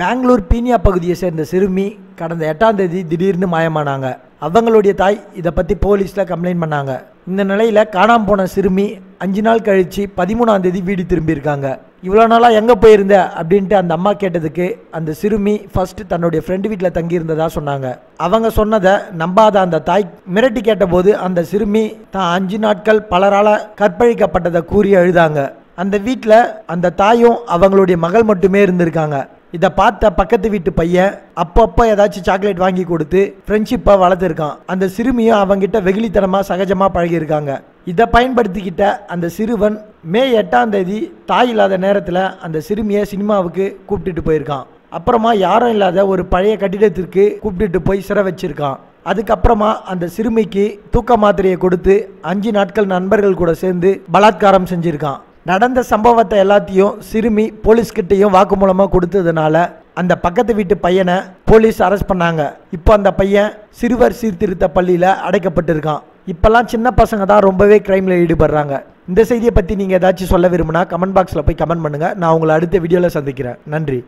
பெங்களூர் பீனியா பகுதியை சேர்ந்த சிறுமி கடந்த எட்டாம் தேதி திடீர்னு மாயமானாங்க. அவங்களுடைய தாய் இதை பற்றி போலீஸில் கம்ப்ளைண்ட் பண்ணாங்க. இந்த நிலையில் காணாம போன சிறுமி அஞ்சு நாள் கழித்து பதிமூணாம் தேதி வீடு திரும்பியிருக்காங்க. இவ்வளோ நாளாக எங்கே போயிருந்த அப்படின்ட்டு அந்த அம்மா கேட்டதுக்கு அந்த சிறுமி ஃபர்ஸ்ட் தன்னுடைய ஃப்ரெண்டு வீட்டில் தங்கியிருந்ததாக சொன்னாங்க. அவங்க சொன்னதை நம்பாத அந்த தாய் மிரட்டி கேட்டபோது அந்த சிறுமி தான் அஞ்சு நாட்கள் பலரால் கற்பழிக்கப்பட்டதை கூறி அழுதாங்க. அந்த வீட்டில் அந்த தாயும் அவங்களுடைய மகள் மட்டுமே இருந்திருக்காங்க. இதை பார்த்த பக்கத்து வீட்டு பையன் அப்பப்போ ஏதாச்சும் சாக்லேட் வாங்கி கொடுத்து ஃப்ரெண்ட்ஷிப்பை வளர்த்துருக்கான். அந்த சிறுமியும் அவங்கிட்ட வெகுளித்தனமாக சகஜமாக பழகியிருக்காங்க. இதை பயன்படுத்திக்கிட்ட அந்த சிறுவன் மே எட்டாம் தேதி தாய் இல்லாத நேரத்தில் அந்த சிறுமியை சினிமாவுக்கு கூப்பிட்டுட்டு போயிருக்கான். அப்புறமா யாரும் இல்லாத ஒரு பழைய கட்டிடத்திற்கு கூப்பிட்டுட்டு போய் சிற வச்சிருக்கான். அதுக்கப்புறமா அந்த சிறுமிக்கு தூக்க மாத்திரையை கொடுத்து அஞ்சு நாட்கள் நண்பர்கள் கூட சேர்ந்து பலாத்காரம் செஞ்சுருக்கான். நடந்த சம்பவத்தை எல்லாத்தையும் சிறுமி போலீஸ்கிட்டையும் வாக்குமூலமாக கொடுத்ததுனால அந்த பக்கத்து வீட்டு பையனை போலீஸ் அரெஸ்ட் பண்ணாங்க. இப்போ அந்த பையன் சிறுவர் சீர்திருத்த பள்ளியில் அடைக்கப்பட்டிருக்கான். இப்போல்லாம் சின்ன பசங்க தான் ரொம்பவே க்ரைமில் ஈடுபடுறாங்க. இந்த செய்தியை பற்றி நீங்கள் ஏதாச்சும் சொல்ல விரும்புனா கமெண்ட் பாக்ஸில் போய் கமெண்ட் பண்ணுங்கள் நான் உங்களை அடுத்த வீடியோவில் சந்திக்கிறேன். நன்றி.